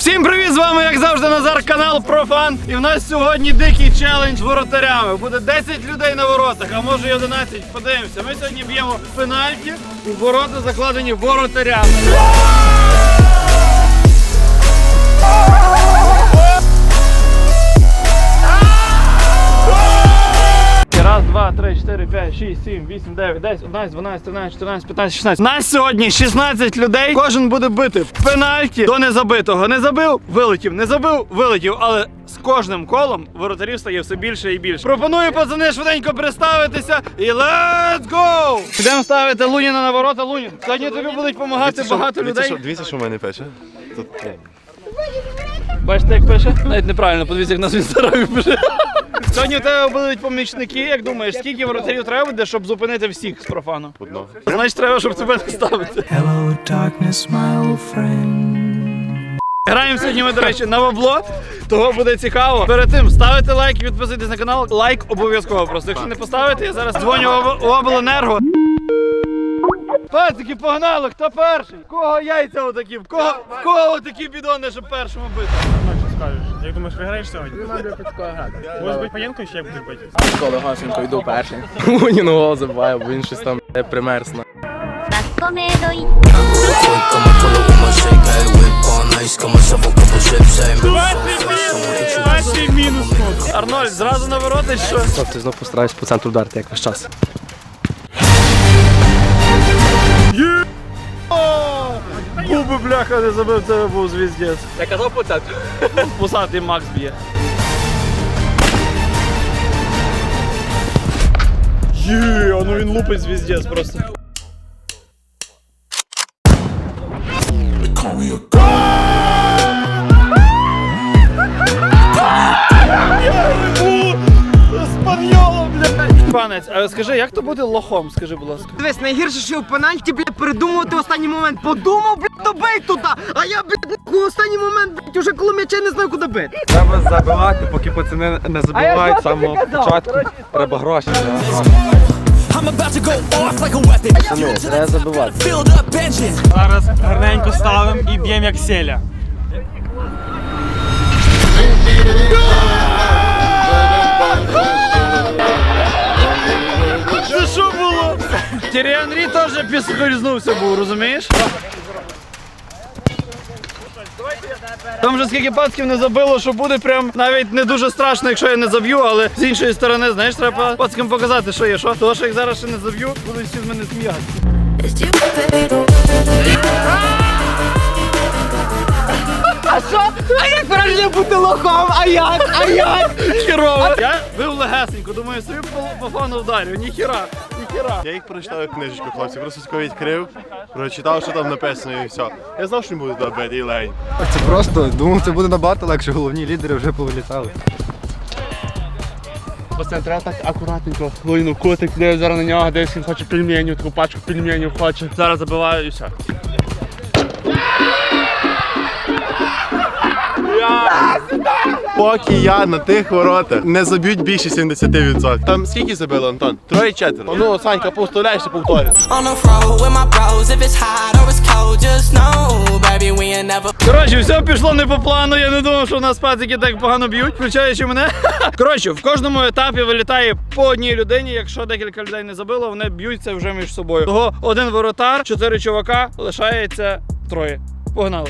Всім привіт! З вами, як завжди, Назар, канал Профан. І в нас сьогодні дикий челендж воротарями. Буде 10 людей на воротах, а може і 11. Подивимося. Ми сьогодні б'ємо пенальті. і ворота закладені воротарями. Раз, два, три, чотири, п'ять, шість, сім, вісім, дев'ять, десять, одинадцять, дванадцять, тринадцять, чотирнадцять, п'ятнадцять, шістнадцять. Нас сьогодні 16 людей. Кожен буде бити в пенальті до незабитого. Не забив, вилетів, не забив, вилетів. Але з кожним колом воротарів стає все більше і більше. Пропоную пацани швиденько представитися і let's go! Йдемо ставити Луніна на ворота. Лунін. Сьогодні тобі будуть допомагати багато людей. Дивіться, що в мене пише. Тут Бачите, як пише? Навіть неправильно, подивіться, як нас в інстаграмі пише. Сьогодні у тебе будуть помічники. Як думаєш, скільки воротарів треба буде, щоб зупинити всіх з профану? одно. Значить, треба, щоб тебе не ставити. Hello, darkness, my old friend. Граємо сьогодні ми, до речі, на бабло. Того буде цікаво. Перед тим ставити лайк і підписуйтесь на канал. Лайк обов'язково. Просто якщо не поставите, я зараз дзвоню в обленерго. Пацики, погнали, хто перший? В Кого яйця отакі? В кого, в кого такі бідони, щоб першому бити? скажеш? Як думаєш, виграєш сьогодні? Може бути паєнко ще буде бити? Микола Гасенко, йду перший. Лунін ну, гол забиває, бо він щось там е, примерзне. Арнольд, зразу на ворота що? Стоп, ти знов постараюсь по центру вдарити, як весь час. Губи бляха не забив, це був звіздець. Я казав центру. Пусатий Макс б'є. Є, ну він лупить звіздець просто. Панець, а скажи, як то бути лохом? Скажи, будь ласка. Дивись, найгірше, що в пенальті, блядь, придумувати в останній момент. Подумав, блядь, то бий туди. А я, блядь, в останній момент, блядь, уже коло м'яча не знаю, куди бити. Треба забивати, поки пацани не А забивають з самого початку. Треба гроші. Пацани, треба забивати. Зараз гарненько ставимо і б'ємо як селя. Це що було? Тірі Анрі теж підскользнувся був, розумієш? Там вже скільки пацків не забило, що буде прям навіть не дуже страшно, якщо я не заб'ю, але з іншої сторони, знаєш, треба пацкам показати, що є, що. Тому що як зараз ще не заб'ю, будуть всі з мене сміятися. А що? А як правильно бути лохом? А як? А як? Хірово. Я бив легесенько, думаю, собі по, по фану вдарю. Ніхіра, ніхіра. Я їх прочитав як книжечку, хлопці. Просто тако відкрив, прочитав, що там написано і все. Я знав, що не буду туди бити і лень. Це просто думав, це буде набагато легше, головні лідери вже повилітали. Пацани, треба так акуратненько. Луніну котик, де зараз на нього, десь він хоче пельменю, таку пачку пельменів хоче. Зараз забиваю і все. Поки я на тих воротах не заб'ють більше 70%. Там скільки забили, Антон? Троє четверо. Ну, Санька, ain't never. Коротше, все пішло не по плану. Я не думав, що у нас пацики так погано б'ють, включаючи мене. Коротше, в кожному етапі вилітає по одній людині. Якщо декілька людей не забило, вони б'ються вже між собою. Того один воротар, чотири чувака, лишається троє. Погнали.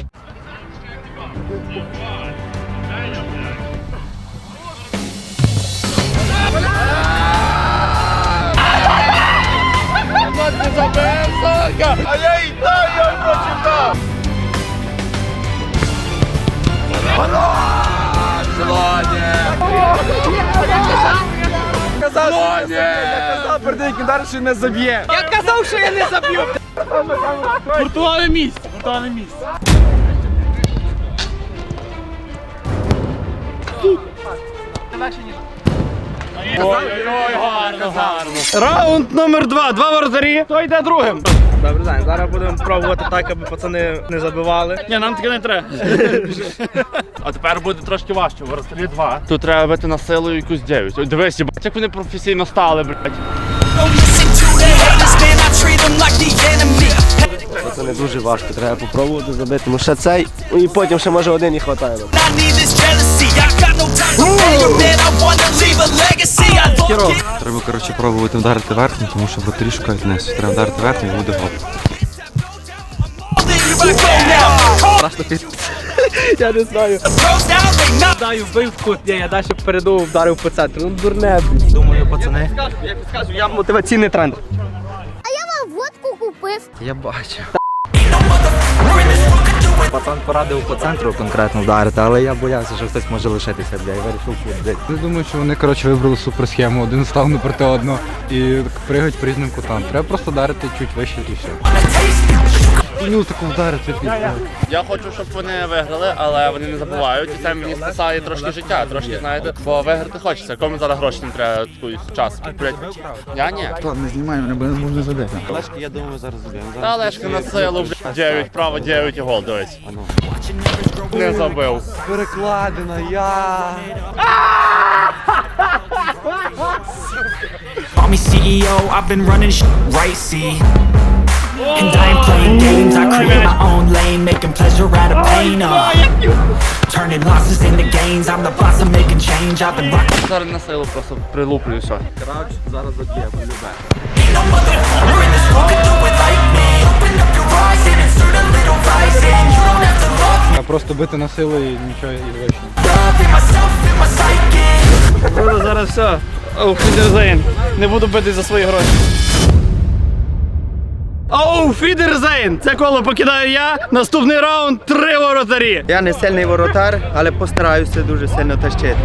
Я казав, що я не заб'ю. Гуртували місце, гуртували місце. Ой-ой-ой, гарно, гарно. Раунд номер два. Два воротарі. Хто йде другим? Добре, день. Зараз будемо пробувати так, аби пацани не забивали. Ні, нам таке не треба. А тепер буде трошки важче, в розстрілі два. Тут треба бити на силу якусь 9. Ой, дивись, бач, як вони професійно стали, блядь. Це не дуже важко, треба попробувати забити. Ну ще цей, ну і потім ще може один і хватає. I need this jealousy. I got no time for anger, man. I wanna leave a legacy. I. Треба, коротше, пробувати вдарити верхнім, тому що батарі шукають вниз. Треба вдарити верхнім і буде гоп. Go now. Я не знаю. Даю вбив кут, ні, я далі впереду вдарив по центру. Ну дурне, блін. Думаю, пацани. Я підказую, я мотиваційний тренд. А я вам водку купив. Я бачу. Пацан порадив по центру конкретно вдарити, але я боявся, що хтось може лишитися, бля, і вирішив кудись. Я думаю, що вони коротше вибрали суперсхему, один став напроти одного і пригають по різним кутам. Треба просто вдарити чуть вище і все. Ну таку вдарити. Я хочу, щоб вони виграли, але вони не забувають. І це мені спасає трошки життя, трошки, знаєте, бо виграти хочеться. Кому зараз гроші не треба такий час. Я ні. Не знімай мене, бо не зможу забити. Лешки, я думаю, зараз заб'ємо. Та Олешка на силу, блядь, 9, право 9 і гол, дивись. Не забив. Перекладина, я. Call me CEO, I've been running sh- right, see. And I ain't playing games, I create my own lane, making pleasure out of pain. Uh. Turning losses into gains, I'm the boss, I'm making change. I've been rocking. Зараз на силу просто прилуплю все. Ain't no mother in this world can do it like me. Open up your eyes and insert a little rising. You don't have to love А просто бити на силу і нічого і вище. love in myself, in my psyche. Зараз все. Оу, Не буду бити за свої гроші. Оу, Фідерзейн! Це коло покидаю я. Наступний раунд три воротарі. Я не сильний воротар, але постараюся дуже сильно тащити.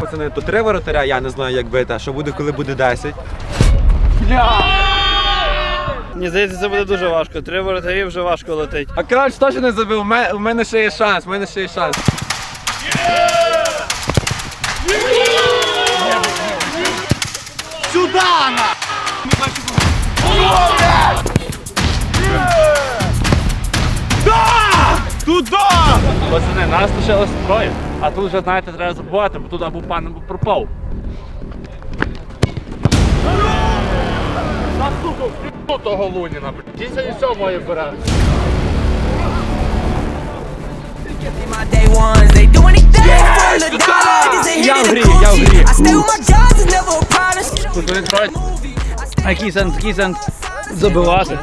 Пацани, то три воротаря, я не знаю, як бити, а що буде, коли буде 10. Мені здається, це буде дуже важко. Три воротарі вже важко летить. А Кравч теж не забив, у мене ще є шанс, у мене ще є шанс. Пацани, нас лишилось троє. А тут вже, знаєте, треба забувати, бо тут або пан, або пропав. За того Луніна, блядь. Дійсно нічого моє бере. My day ones, they do anything for в грі, я в грі. the coochie. I stay with my guns, it's never a problem. Тут. А який сенс, який сенс забивати?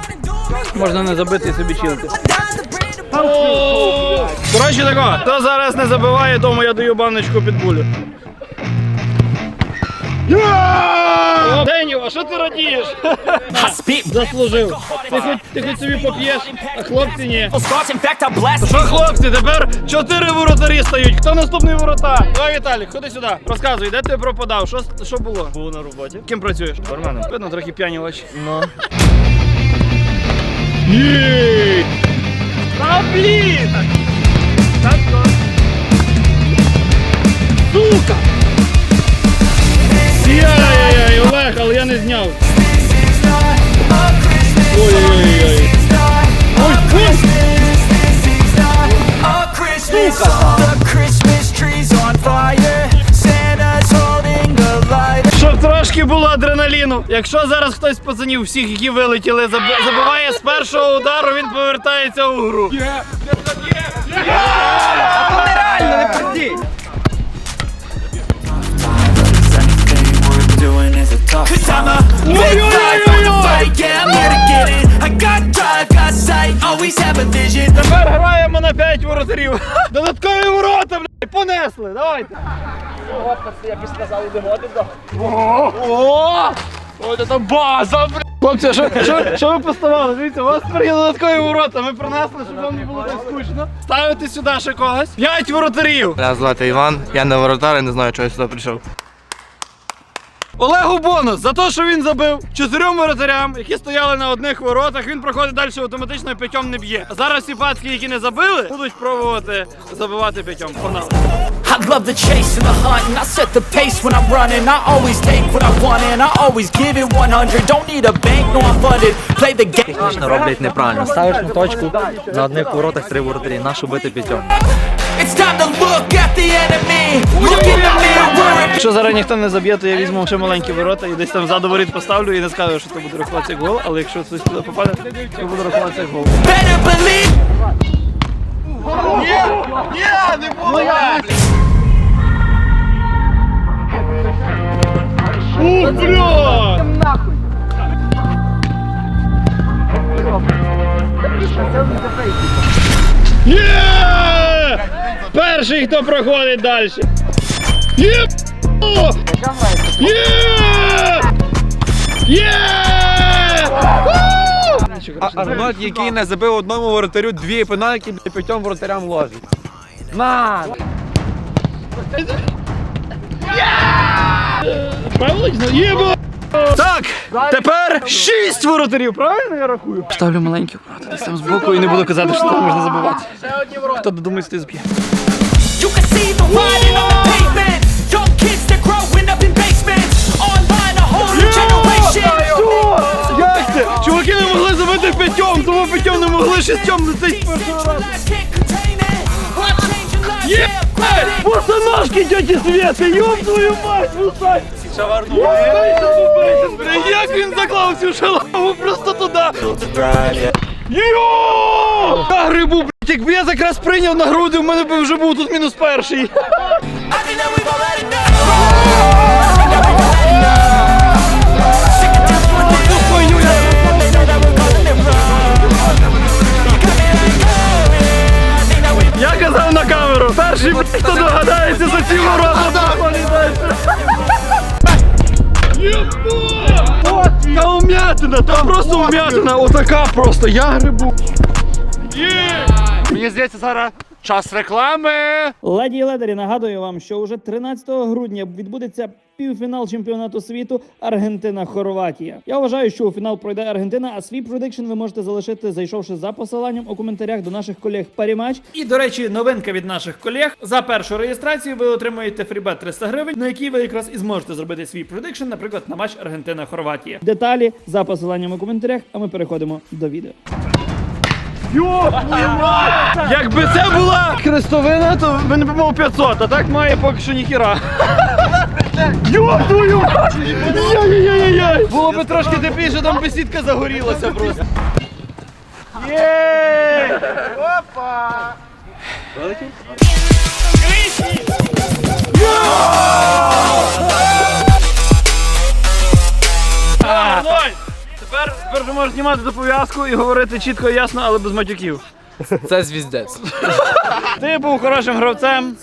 Можна не забити і собі чилити. Коротше тако, хто зараз не забиває, тому я даю баночку під булю. О, а що ти радієш? Заслужив. Ти хоч, ти хоч собі поп'єш, а хлопці ні. Що хлопці, тепер чотири воротарі стають. Хто наступний ворота? Давай, Віталік, ходи сюди. Розказуй, де ти пропадав? Що, що було? Був на роботі. Ким працюєш? Барменом. Видно, трохи п'яні очі. Ну. Та блін! Сука! Яй-яй-яй, але я не зняв. Ой-ой-ой. Щоб трошки було адреналіну. Якщо зараз хтось з пацанів всіх, які вилетіли, заб- забиває з першого удару, він повертається у гру. Cause I'm a big guy for the fight. Yeah, I'm here to get it. I got drive, got sight, always have a vision. Тепер граємо на 5 воротарів. Додаткові ворота, блядь, понесли. Давайте. О! Ой, це база, блядь. Хлопці, що, що, що ви поставали? Дивіться, у вас тепер є додаткові ворота. Ми принесли, щоб вам не було так скучно. Ставите сюди ще когось. П'ять воротарів. Мене звати Іван, я не воротар, і не знаю, чого я сюди прийшов. Олегу бонус за те, що він забив чотирьом воротарям, які стояли на одних воротах. Він проходить далі автоматично і п'ятьом не б'є. А зараз всі пацки, які не забили, будуть пробувати забивати п'ятьом. Погнали. I love the chase and the hunt, and I set the pace when I'm running. I always take what I want, and I always give it 100. Don't need a bank, no I'm funded. Play the game. Технічно роблять неправильно. Ставиш на точку, на одних воротах три воротарі, нашу бити п'ятьом. It's time to look at the enemy. Look in the mirror. Якщо зараз ніхто не заб'є, то я візьму ще маленькі ворота і десь там ззаду воріт поставлю і не скажу, що це буде рахуватися як гол, але якщо хтось туди попаде, то буде рахуватися як гол. Перший, хто проходить далі. Є! Є! Є! У! Арнольд, який не забив одному воротарю дві пенальки, бля, п'ятьом воротарям ложить. На! Правильно? Так, тепер шість воротарів, правильно я рахую? Ставлю маленькі ворота десь там збоку і не буду казати, що там можна забивати. Хто додумається, той зб'є. Чуваки не могли забити п'ятьом, тому п'ятьом не могли шістьом летить першого разу. Є! Босоножки тьоті Свєти, ёб твою мать, Русаль! Як він заклав цю шалаву просто туди? Йо! Я грибу, якби я якраз прийняв на груди, в мене б вже був тут мінус перший. Я казав на камеру, перший, хто догадається за ці ворота! Та умятина, там просто умятина, отака просто, я грибу. Мені здається, зараз час реклами. Леді і ледері, нагадую вам, що уже 13 грудня відбудеться півфінал чемпіонату світу Аргентина-Хорватія. Я вважаю, що у фінал пройде Аргентина, а свій продикшн ви можете залишити, зайшовши за посиланням у коментарях до наших колег Парімач. І до речі, новинка від наших колег. За першу реєстрацію ви отримуєте фрібет 300 гривень, на який ви якраз і зможете зробити свій продикшн, наприклад, на матч Аргентина-Хорватія. Деталі за посиланням у коментарях, а ми переходимо до відео. Якби це була хрестовина, то ви не мав 500, а так має поки що ніхіра. Йоп твою! мать! Яй-яй-яй-яй! Було би трошки тепліше, там би сітка загорілася просто. Є! Опа! Арнольд! Тепер, вже можеш знімати ту пов'язку і говорити чітко і ясно, але без матюків. Це звіздець. Ти був хорошим гравцем,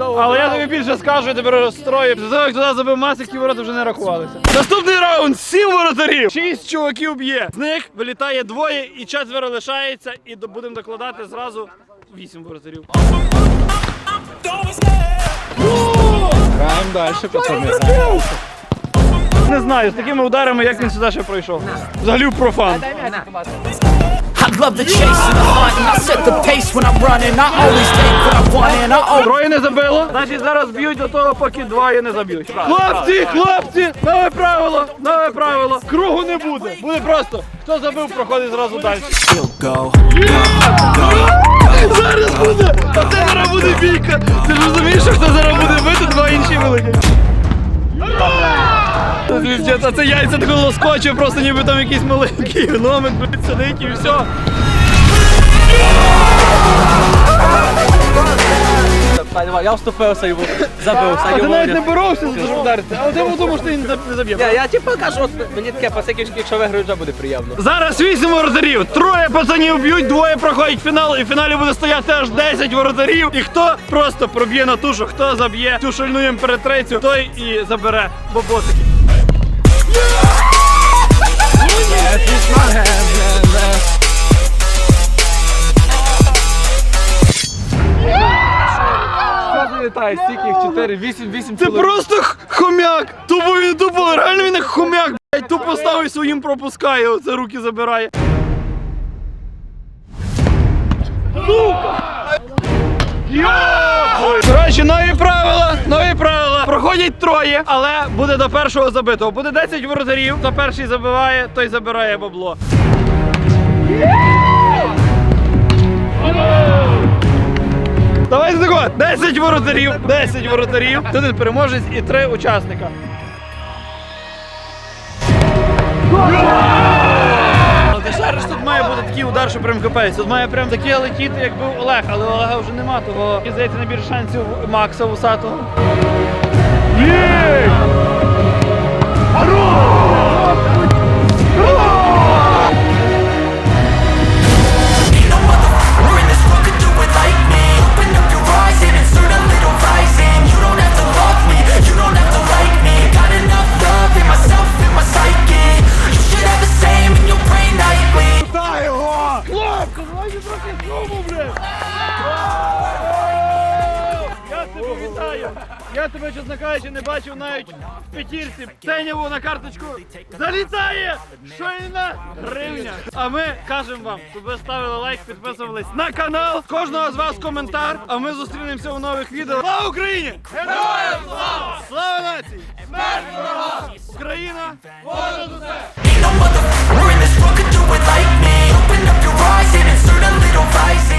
але я тобі більше скажу, я тебе розстрою. Після того, як туди забив масик, ті ворота вже не рахувалися. Наступний раунд сім воротарів. Шість чуваків б'є. З них вилітає двоє і четверо лишається, і до- будемо докладати зразу вісім воротарів. Граємо далі, пацани. Не знаю, з такими ударами, як він сюди ще пройшов. Взагалі профан. I love the chase and the hunt, and I set the pace when I'm running. I always take what I want, and I always. Троє не забило, значить зараз б'ють до того, поки двоє не заб'ють. Хлопці, хлопці, нове правило, нове правило. Кругу не буде. Буде просто. Хто забив, проходить зразу далі. Зараз а це яйця такого лоскоче, просто ніби там якийсь маленький гномик, блядь, сидить і все. Я вступився і забив. А ти навіть не боровся за те, щоб вдарити, але ти думав, що ти не заб- не заб'є. Я типу кажу, от мені таке пасики, якщо виграю, вже буде приємно. Зараз вісім воротарів. Троє пацанів б'ють, двоє проходять фінал, і в фіналі буде стояти аж 10 воротарів. І хто просто проб'є на тушу, хто заб'є цю шальну імператрицю, той і забере бобосики. Літає, стільки їх 4, 8, 8 Це просто х- хомяк! Тупо він тупо, реально він як хомяк, блядь, тупо ставить своїм пропускає, оце руки забирає. Сука! Коротше, нові правила, нові правила. Проходять троє, але буде до першого забитого. Буде 10 воротарів. Хто перший забиває, той забирає бабло. Давайте тако, 10 воротарів, 10 воротарів, один переможець і три учасника. Але ти шариш, тут має бути такий удар, що прям капець. Тут має прям таке летіти, як був Олег, але Олега вже нема, того мені здається найбільше шансів Макса Вусатого. Є! Я тебе, чесно кажучи, не бачив навіть в п'ятірці. Сенєву на карточку залітає! Шайна гривня! А ми кажемо вам, щоб ви ставили лайк, підписувались на канал. Кожного з вас коментар. А ми зустрінемося у нових відео. Слава Україні! Героям слава! Слава нації! Смерть ворогам! Україна! Воля до We're in this world, could do it like me Open up your eyes and insert a little vice